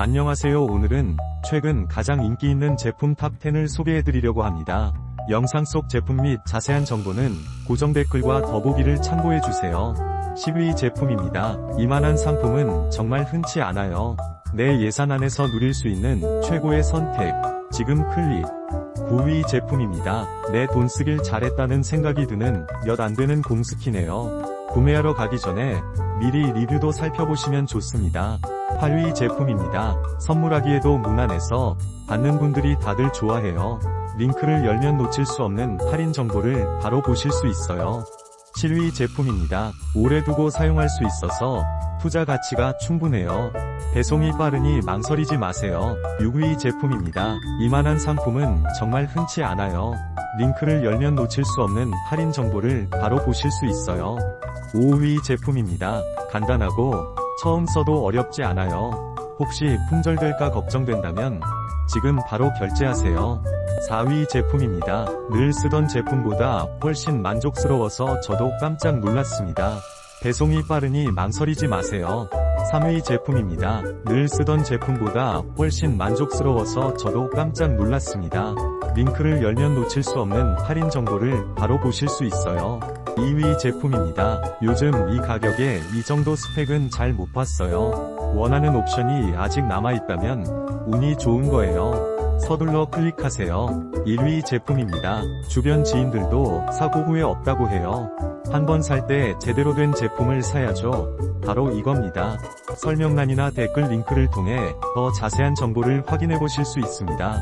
안녕하세요 오늘은 최근 가장 인기 있는 제품 탑10을 소개해드리려고 합니다. 영상 속 제품 및 자세한 정보는 고정 댓글과 더보기를 참고해주세요. 10위 제품입니다. 이만한 상품은 정말 흔치 않아요. 내 예산 안에서 누릴 수 있는 최고의 선택. 지금 클릭. 9위 제품입니다. 내 돈 쓰길 잘했다는 생각이 드는 몇 안되는 공스키네요. 구매하러 가기 전에 미리 리뷰도 살펴보시면 좋습니다. 8위 제품입니다. 선물하기에도 무난해서 받는 분들이 다들 좋아해요. 링크를 열면 놓칠 수 없는 할인 정보를 바로 보실 수 있어요. 7위 제품입니다. 오래 두고 사용할 수 있어서 투자 가치가 충분해요. 배송이 빠르니 망설이지 마세요. 6위 제품입니다. 이만한 상품은 정말 흔치 않아요. 링크를 열면 놓칠 수 없는 할인 정보를 바로 보실 수 있어요. 5위 제품입니다. 간단하고 처음 써도 어렵지 않아요. 혹시 품절될까 걱정된다면 지금 바로 결제하세요. 4위 제품입니다. 늘 쓰던 제품보다 훨씬 만족스러워서 저도 깜짝 놀랐습니다. 배송이 빠르니 망설이지 마세요. 3위 제품입니다. 늘 쓰던 제품보다 훨씬 만족스러워서 저도 깜짝 놀랐습니다. 링크를 열면 놓칠 수 없는 할인 정보를 바로 보실 수 있어요. 2위 제품입니다. 요즘 이 가격에 이 정도 스펙은 잘 못 봤어요. 원하는 옵션이 아직 남아있다면 운이 좋은 거예요. 서둘러 클릭하세요. 1위 제품입니다. 주변 지인들도 사고 후에 없다고 해요. 한번 살 때 제대로 된 제품을 사야죠. 바로 이겁니다. 설명란이나 댓글 링크를 통해 더 자세한 정보를 확인해 보실 수 있습니다.